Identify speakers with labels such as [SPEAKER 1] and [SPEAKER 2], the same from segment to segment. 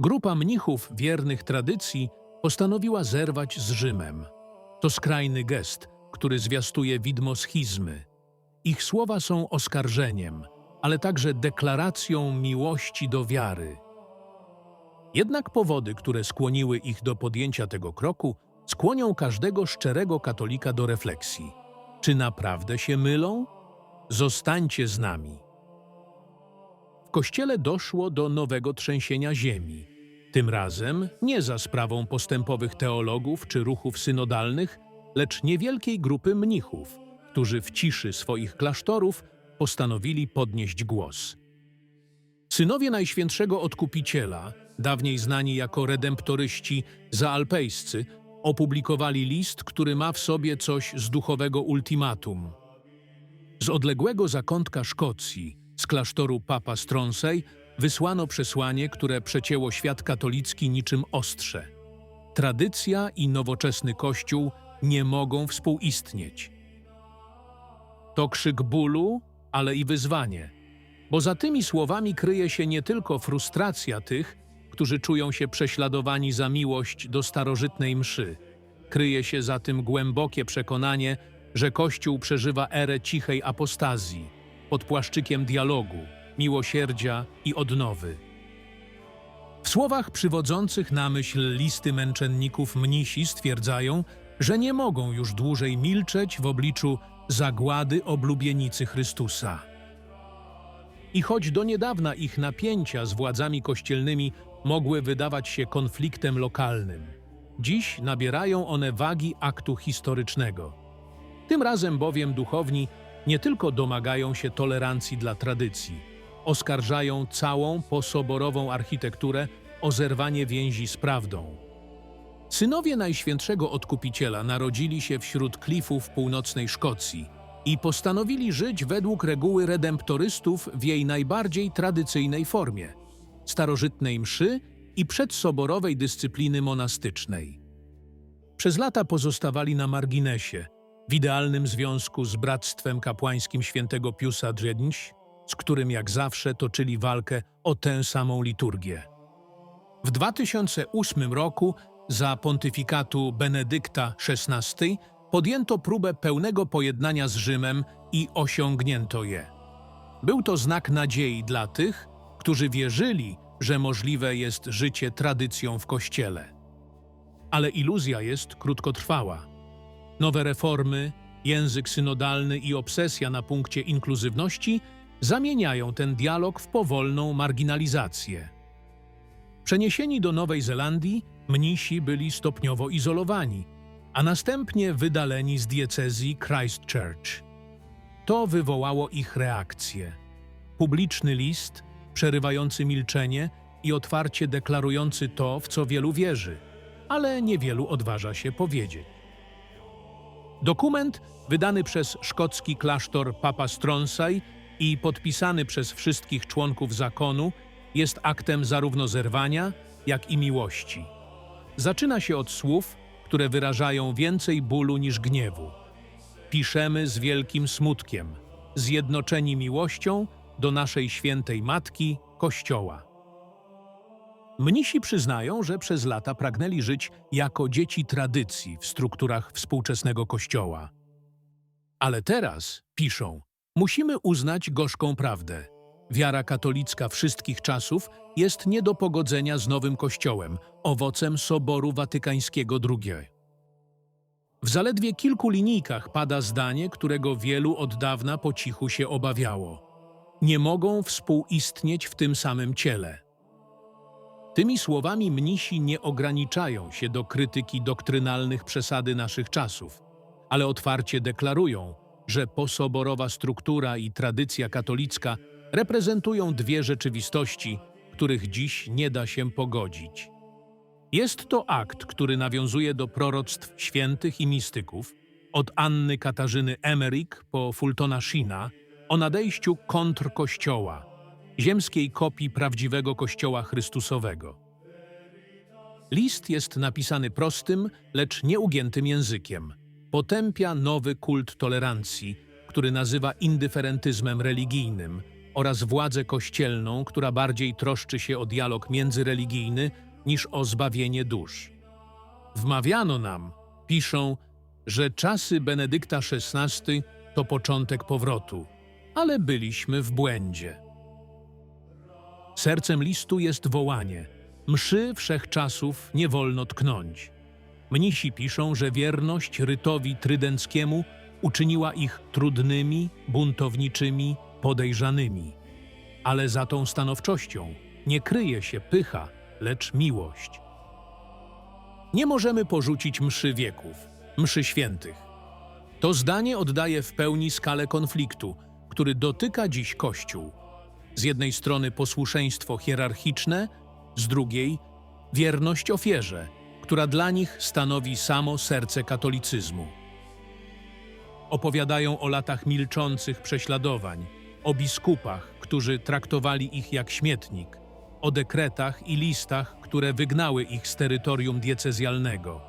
[SPEAKER 1] Grupa mnichów wiernych tradycji postanowiła zerwać z Rzymem. To skrajny gest, który zwiastuje widmo schizmy. Ich słowa są oskarżeniem, ale także deklaracją miłości do wiary. Jednak powody, które skłoniły ich do podjęcia tego kroku, skłonią każdego szczerego katolika do refleksji. Czy naprawdę się mylą? Zostańcie z nami. W kościele doszło do nowego trzęsienia ziemi. Tym razem nie za sprawą postępowych teologów czy ruchów synodalnych, lecz niewielkiej grupy mnichów, którzy w ciszy swoich klasztorów postanowili podnieść głos. Synowie Najświętszego Odkupiciela, dawniej znani jako redemptoryści zaalpejscy, opublikowali list, który ma w sobie coś z duchowego ultimatum. Z odległego zakątka Szkocji, z klasztoru Papa Stronsej, wysłano przesłanie, które przecięło świat katolicki niczym ostrze. Tradycja i nowoczesny Kościół nie mogą współistnieć. To krzyk bólu, ale i wyzwanie, bo za tymi słowami kryje się nie tylko frustracja tych, którzy czują się prześladowani za miłość do starożytnej mszy. Kryje się za tym głębokie przekonanie, że Kościół przeżywa erę cichej apostazji, pod płaszczykiem dialogu, miłosierdzia i odnowy. W słowach przywodzących na myśl listy męczenników mnisi stwierdzają, że nie mogą już dłużej milczeć w obliczu zagłady oblubienicy Chrystusa. I choć do niedawna ich napięcia z władzami kościelnymi mogły wydawać się konfliktem lokalnym, dziś nabierają one wagi aktu historycznego. Tym razem bowiem duchowni nie tylko domagają się tolerancji dla tradycji, oskarżają całą posoborową architekturę o zerwanie więzi z prawdą. Synowie Najświętszego Odkupiciela narodzili się wśród klifów północnej Szkocji i postanowili żyć według reguły redemptorystów w jej najbardziej tradycyjnej formie starożytnej mszy i przedsoborowej dyscypliny monastycznej. Przez lata pozostawali na marginesie, w idealnym związku z Bractwem Kapłańskim Świętego Piusa Drzedniś, z którym jak zawsze toczyli walkę o tę samą liturgię. W 2008 roku za pontyfikatu Benedykta XVI podjęto próbę pełnego pojednania z Rzymem i osiągnięto je. Był to znak nadziei dla tych, którzy wierzyli, że możliwe jest życie tradycją w Kościele. Ale iluzja jest krótkotrwała. Nowe reformy, język synodalny i obsesja na punkcie inkluzywności zamieniają ten dialog w powolną marginalizację. Przeniesieni do Nowej Zelandii, mnisi byli stopniowo izolowani, a następnie wydaleni z diecezji Christchurch. To wywołało ich reakcję. Publiczny list, przerywający milczenie i otwarcie deklarujący to, w co wielu wierzy, ale niewielu odważa się powiedzieć. Dokument, wydany przez szkocki klasztor Papa Stronsay i podpisany przez wszystkich członków zakonu, jest aktem zarówno zerwania, jak i miłości. Zaczyna się od słów, które wyrażają więcej bólu niż gniewu. Piszemy z wielkim smutkiem, zjednoczeni miłością do naszej świętej Matki, Kościoła. Mnisi przyznają, że przez lata pragnęli żyć jako dzieci tradycji w strukturach współczesnego Kościoła. Ale teraz, piszą, musimy uznać gorzką prawdę. Wiara katolicka wszystkich czasów jest nie do pogodzenia z nowym Kościołem, owocem Soboru Watykańskiego II. W zaledwie kilku linijkach pada zdanie, którego wielu od dawna po cichu się obawiało. Nie mogą współistnieć w tym samym ciele. Tymi słowami mnisi nie ograniczają się do krytyki doktrynalnych przesady naszych czasów, ale otwarcie deklarują, że posoborowa struktura i tradycja katolicka reprezentują dwie rzeczywistości, których dziś nie da się pogodzić. Jest to akt, który nawiązuje do proroctw świętych i mistyków, od Anny Katarzyny Emmerich po Fultona Sheena, o nadejściu kontrkościoła, ziemskiej kopii prawdziwego Kościoła Chrystusowego. List jest napisany prostym, lecz nieugiętym językiem. Potępia nowy kult tolerancji, który nazywa indyferentyzmem religijnym, oraz władzę kościelną, która bardziej troszczy się o dialog międzyreligijny niż o zbawienie dusz. Wmawiano nam, piszą, że czasy Benedykta XVI to początek powrotu, ale byliśmy w błędzie. Sercem listu jest wołanie: Mszy wszechczasów nie wolno tknąć. Mnisi piszą, że wierność rytowi trydenckiemu uczyniła ich trudnymi, buntowniczymi, podejrzanymi. Ale za tą stanowczością nie kryje się pycha, lecz miłość. Nie możemy porzucić mszy wieków, mszy świętych. To zdanie oddaje w pełni skalę konfliktu, który dotyka dziś Kościół. Z jednej strony posłuszeństwo hierarchiczne, z drugiej wierność ofierze, która dla nich stanowi samo serce katolicyzmu. Opowiadają o latach milczących prześladowań, o biskupach, którzy traktowali ich jak śmietnik, o dekretach i listach, które wygnały ich z terytorium diecezjalnego.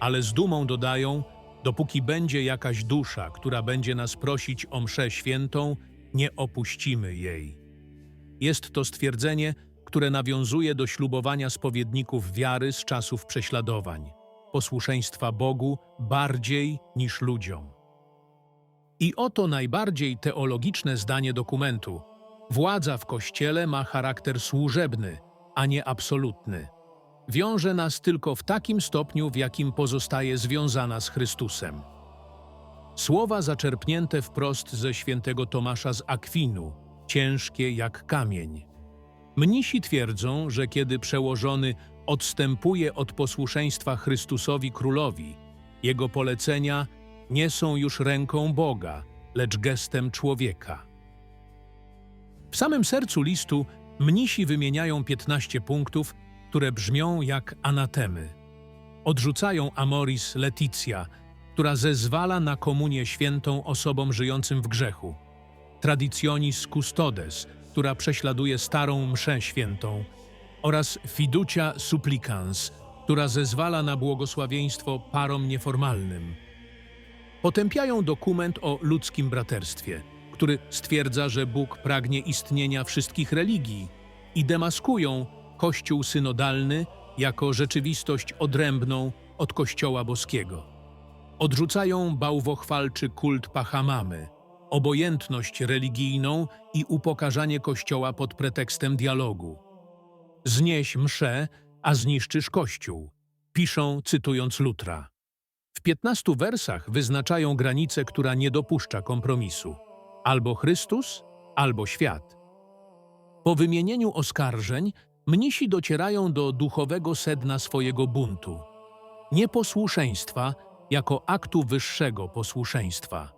[SPEAKER 1] Ale z dumą dodają, dopóki będzie jakaś dusza, która będzie nas prosić o mszę świętą, nie opuścimy jej. Jest to stwierdzenie, które nawiązuje do ślubowania spowiedników wiary z czasów prześladowań, posłuszeństwa Bogu bardziej niż ludziom. I oto najbardziej teologiczne zdanie dokumentu. Władza w Kościele ma charakter służebny, a nie absolutny. Wiąże nas tylko w takim stopniu, w jakim pozostaje związana z Chrystusem. Słowa zaczerpnięte wprost ze świętego Tomasza z Akwinu, ciężkie jak kamień. Mnisi twierdzą, że kiedy przełożony odstępuje od posłuszeństwa Chrystusowi Królowi, jego polecenia nie są już ręką Boga, lecz gestem człowieka. W samym sercu listu mnisi wymieniają 15 punktów, które brzmią jak anatemy. Odrzucają amoris letitia, która zezwala na komunię świętą osobom żyjącym w grzechu. Traditionis custodes, która prześladuje starą mszę świętą. Oraz fiducia supplicans, która zezwala na błogosławieństwo parom nieformalnym. Potępiają dokument o ludzkim braterstwie, który stwierdza, że Bóg pragnie istnienia wszystkich religii i demaskują Kościół synodalny jako rzeczywistość odrębną od Kościoła boskiego. Odrzucają bałwochwalczy kult Pachamamy, obojętność religijną i upokarzanie Kościoła pod pretekstem dialogu. Znieś mszę, a zniszczysz Kościół, piszą cytując Lutra. W 15 wersach wyznaczają granicę, która nie dopuszcza kompromisu. Albo Chrystus, albo świat. Po wymienieniu oskarżeń mnisi docierają do duchowego sedna swojego buntu. Nieposłuszeństwa jako aktu wyższego posłuszeństwa.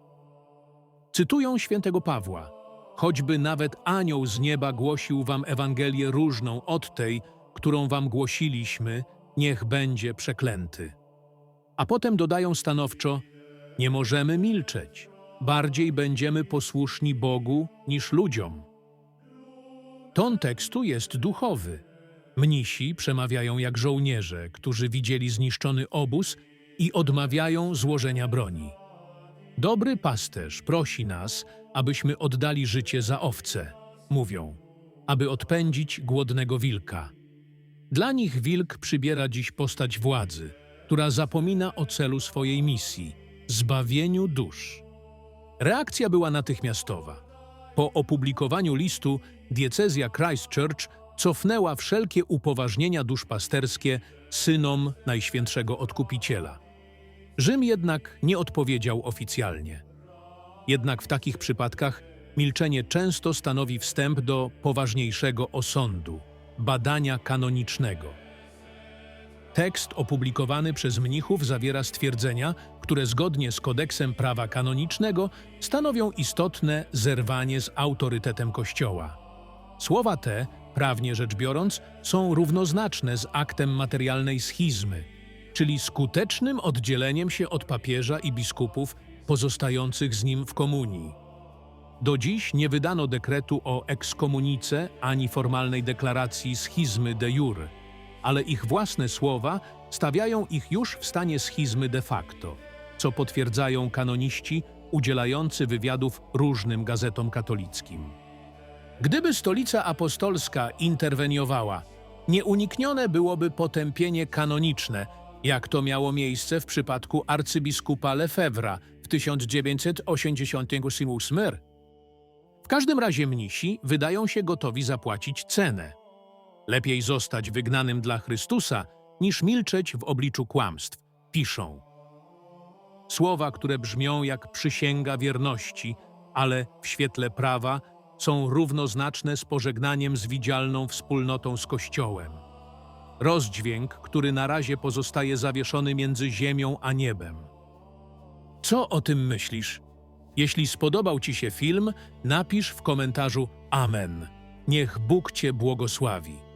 [SPEAKER 1] Cytują świętego Pawła. Choćby nawet anioł z nieba głosił wam Ewangelię różną od tej, którą wam głosiliśmy, niech będzie przeklęty. A potem dodają stanowczo: Nie możemy milczeć, bardziej będziemy posłuszni Bogu niż ludziom. Ton tekstu jest duchowy. Mnisi przemawiają jak żołnierze, którzy widzieli zniszczony obóz i odmawiają złożenia broni. Dobry pasterz prosi nas, abyśmy oddali życie za owce, mówią, aby odpędzić głodnego wilka. Dla nich wilk przybiera dziś postać władzy, która zapomina o celu swojej misji zbawieniu dusz. Reakcja była natychmiastowa. Po opublikowaniu listu diecezja Christchurch cofnęła wszelkie upoważnienia duszpasterskie synom Najświętszego Odkupiciela. Rzym jednak nie odpowiedział oficjalnie. Jednak w takich przypadkach milczenie często stanowi wstęp do poważniejszego osądu, badania kanonicznego. Tekst opublikowany przez mnichów zawiera stwierdzenia, które zgodnie z kodeksem prawa kanonicznego stanowią istotne zerwanie z autorytetem Kościoła. Słowa te, prawnie rzecz biorąc, są równoznaczne z aktem materialnej schizmy, czyli skutecznym oddzieleniem się od papieża i biskupów pozostających z nim w komunii. Do dziś nie wydano dekretu o ekskomunice ani formalnej deklaracji schizmy de jure ale ich własne słowa stawiają ich już w stanie schizmy de facto, co potwierdzają kanoniści udzielający wywiadów różnym gazetom katolickim. Gdyby stolica apostolska interweniowała, nieuniknione byłoby potępienie kanoniczne, jak to miało miejsce w przypadku arcybiskupa Lefebvra w 1988 r. W każdym razie mnisi wydają się gotowi zapłacić cenę. Lepiej zostać wygnanym dla Chrystusa, niż milczeć w obliczu kłamstw, piszą. Słowa, które brzmią jak przysięga wierności, ale w świetle prawa są równoznaczne z pożegnaniem z widzialną wspólnotą z Kościołem. Rozdźwięk, który na razie pozostaje zawieszony między ziemią a niebem. Co o tym myślisz? Jeśli spodobał Ci się film, napisz w komentarzu Amen. Niech Bóg Cię błogosławi.